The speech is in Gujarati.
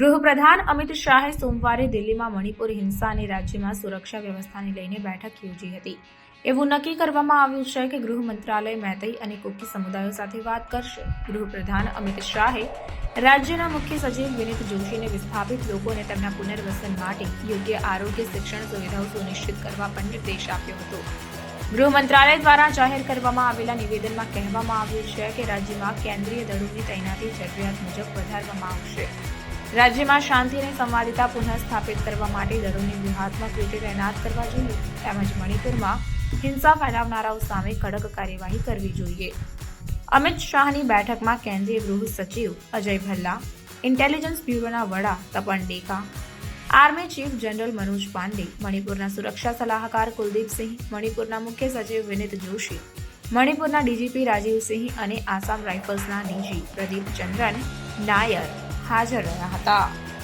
ગૃહપ્રધાન અમિત શાહે સોમવારે દિલ્હીમાં મણિપુર હિંસા અને રાજ્યમાં સુરક્ષા વ્યવસ્થાને લઈને બેઠક યોજી હતી. એવું નક્કી કરવામાં આવ્યું છે કે ગૃહ મંત્રાલય મૈતઈ અને કુકી સમુદાયો સાથે વાત કરશે. ગૃહપ્રધાન અમિત શાહે રાજ્યના મુખ્ય સચિવ વિનીત જોશીને વિસ્થાપિત લોકોને તેમના પુનર્વસન માટે યોગ્ય આરોગ્ય, શિક્ષણ સુવિધાઓ સુનિશ્ચિત કરવા પણ નિર્દેશ આપ્યો હતો. ગૃહ મંત્રાલય દ્વારા જાહેર કરવામાં આવેલા નિવેદનમાં કહેવામાં આવ્યું છે કે રાજ્યમાં કેન્દ્રીય દળોની તૈનાતી જરૂરિયાત મુજબ વધારવામાં આવશે. રાજ્યમાં શાંતિ અને સંવાદિતા પુનઃ સ્થાપિત કરવા માટે દળોને વ્યૂહાત્મક રીતે તૈનાત કરવા જોઈએ. તેમજ મણિપુરમાં હિંસા ફેલાવનારાઓ સામે કડક કાર્યવાહી કરવી જોઈએ. અમિત શાહની બેઠકમાં કેન્દ્રીય ગૃહ સચિવ અજય ભલ્લા, ઇન્ટેલિજન્સ બ્યુરોના વડા Tapan Deka, army chief general Manoj Pande, મણિપુરના સુરક્ષા સલાહકાર કુલદીપસિંહ મણિપુરના મુખ્ય સચિવ વિનીત જોશી, મણિપુરના ડીજીપી રાજીવસિંહ અને આસામ રાઇફલ્સના ડીજી પ્રદીપ ચંદ્રન નાયર Hasil.